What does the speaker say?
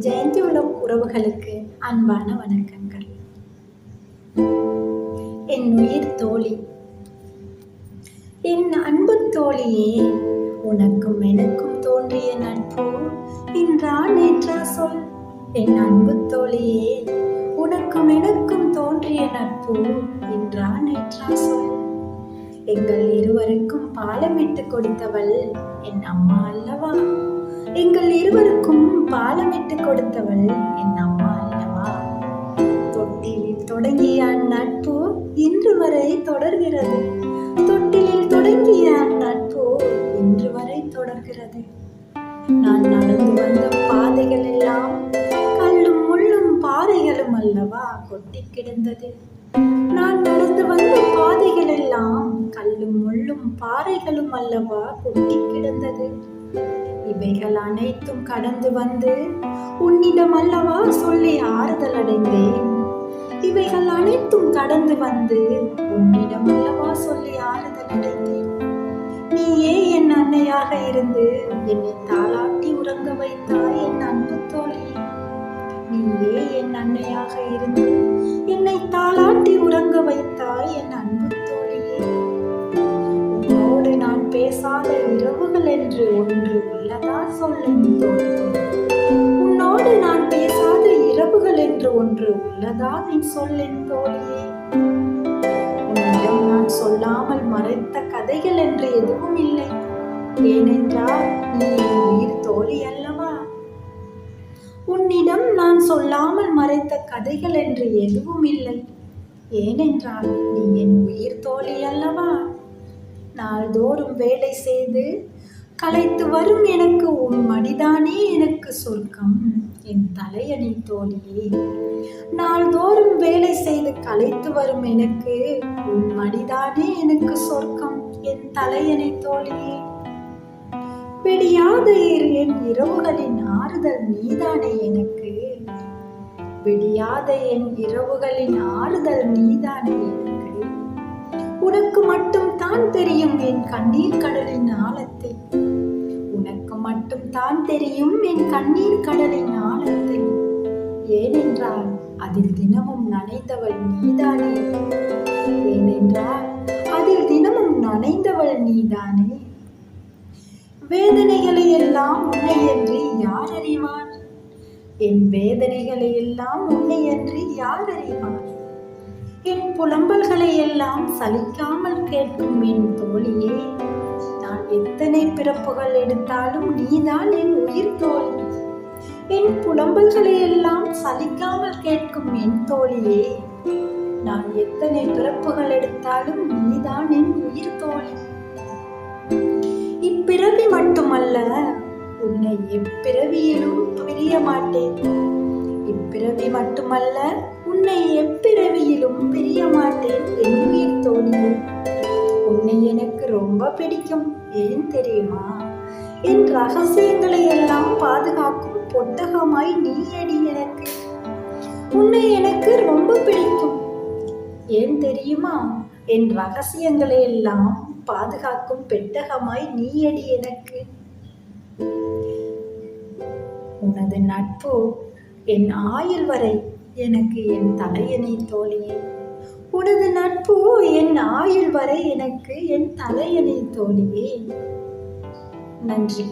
ஜெயந்தி உள்ள உறவுகளுக்கு அன்பான வணக்கங்கள். என் உயிர் தோழி என் அன்பு தோழியே உனக்கும் எனக்கும் தோன்றிய நட்பு இன்றா நேற்றா சொல். என் அன்பு தோழியே உனக்கும் எனக்கும் தோன்றிய நட்பு இன்றா நேற்றா சொல். எங்கள் இருவருக்கும் பாலமிட்டு கொடுத்தவள் என் அம்மா அல்லவா? எங்கள் இருவருக்கும் பாலமிட்டு கொடுத்தவள் என் அம்மா அல்லவா? தொட்டிலில் தொடங்கிய அந்நட்பு இன்று வரை தொடர்கிறது. தொட்டிலில் தொடங்கிய அந்நட்பு இன்று வரை தொடர்கிறது. நான் நடந்து வந்த பாதைகள் எல்லாம் கல்லும் முள்ளும் பாறைகளும் அல்லவா? கொட்டி கிடந்தது. நான் நடந்து வந்த பாதைகள் எல்லாம் கல்லும் முள்ளும் பாறைகளும் அல்லவா? கொட்டி கிடந்தது. இவைகள் அனைத்தும் கடந்து வந்து உன்னிடம் அல்லவா சொல்லி ஆறுதல் அடைந்தேன். இவைகள் அனைத்தும் கடந்து வந்து உன்னிடம் அல்லவா சொல்லி ஆறுதல் அடைந்தேன். நீயே என் அன்னையாக இருந்து என்னை தாளாட்டி உறங்க வைத்தாய் என் அன்பு தோழி. நீயே என் அன்னையாக இருந்து என்னை தாளாட்டி உறங்க வைத்தாய் என் அன்பு தோழியே. உன்னோடு நான் பேசாத இரவுகள் என்று ஒன்று உள்ளதா சொல்லும் உன்னோடு நான் பேசாத இரவுகள் என்று ஒன்று உள்ளதா என் சொல்லின் தோழியே உன்னிடம் நான் சொல்லாமல் மறைத்த கதைகள் என்று எதுவும் இல்லை. ஏனென்றால் நீ என் உயிர் தோழி அல்லவா? உன்னிடம் நான் சொல்லாமல் மறைத்த கதைகள் என்று எதுவும் இல்லை. ஏனென்றால் நீ என் உயிர் தோழி அல்லவா? நாள்தோறும் வேலை செய்து கலைத்து வரும் எனக்கு உன் மடிதானே எனக்கு சொர்க்கம். என் தலையணி தோழியே நாள்தோறும் வேலை செய்து கலைத்து வரும் எனக்கு உன் மடிதானே எனக்கு சொர்க்கம். என் தலையணை தோழியே விடியாத இரு என் இரவுகளின் ஆறுதல் நீதானே எனக்கு. விடியாத என் இரவுகளின் ஆறுதல் நீதானே எனக்கு. உனக்கு மட்டும் தான் தெரியும் என் கண்ணீர் கடலின் ஆழத்தை. உனக்கு மட்டும் தான் தெரியும் என் கண்ணீர் கடலின் ஆழத்தை. ஏனென்றால் அதில் தினமும் நனைந்தவள் நீதானே. ஏனென்றால் அதில் தினமும் நனைந்தவள் நீதானே. வேதனைகளை எல்லாம் உன்னையன்றி யார் அறிவார்? என் வேதனைகளை எல்லாம் உன்னையன்றி யார் அறிவார்? என் புலம்பல்களை எல்லாம் சலிக்காமல் கேட்கும் என் தோழியே நான் எத்தனை பிறப்புகள் எடுத்தாலும் நீதான் என் உயிர் தோழி. என் புலம்பல்களை எல்லாம் சலிக்காமல் கேட்கும் என் தோழியே. நான் எத்தனை பிறப்புகள் எடுத்தாலும் நீதான் என் உயிர் தோழி. இப்பிறவி மட்டுமல்ல உன்னை எப்பிறவியிலும் பிரிய மாட்டேன் இப்பிறவி மட்டுமல்ல உன்னை எப்பிறவியிலும் பிரிய மாட்டேன் என் உயிர் தோழியே. உன்னை எனக்கு ரொம்ப பிடிக்கும். ஏன் தெரியுமா? என் ரகசியங்களை எல்லாம் பாதுகாக்கும் பொட்டகமாய் நீ அடி எனக்கு. உன்னை எனக்கு ரொம்ப பிடிக்கும். ஏன் தெரியுமா? என் ரகசியங்களை எல்லாம் பாதுகாக்கும் பெட்டகமாய் நீ அடி எனக்கு. உனது நட்பு என் ஆயுள் வரை எனக்கு என் தலையணை தோழியே. உனது நட்பு என் ஆயுள் வரை எனக்கு என் தலையணை தோழியே. நன்றி.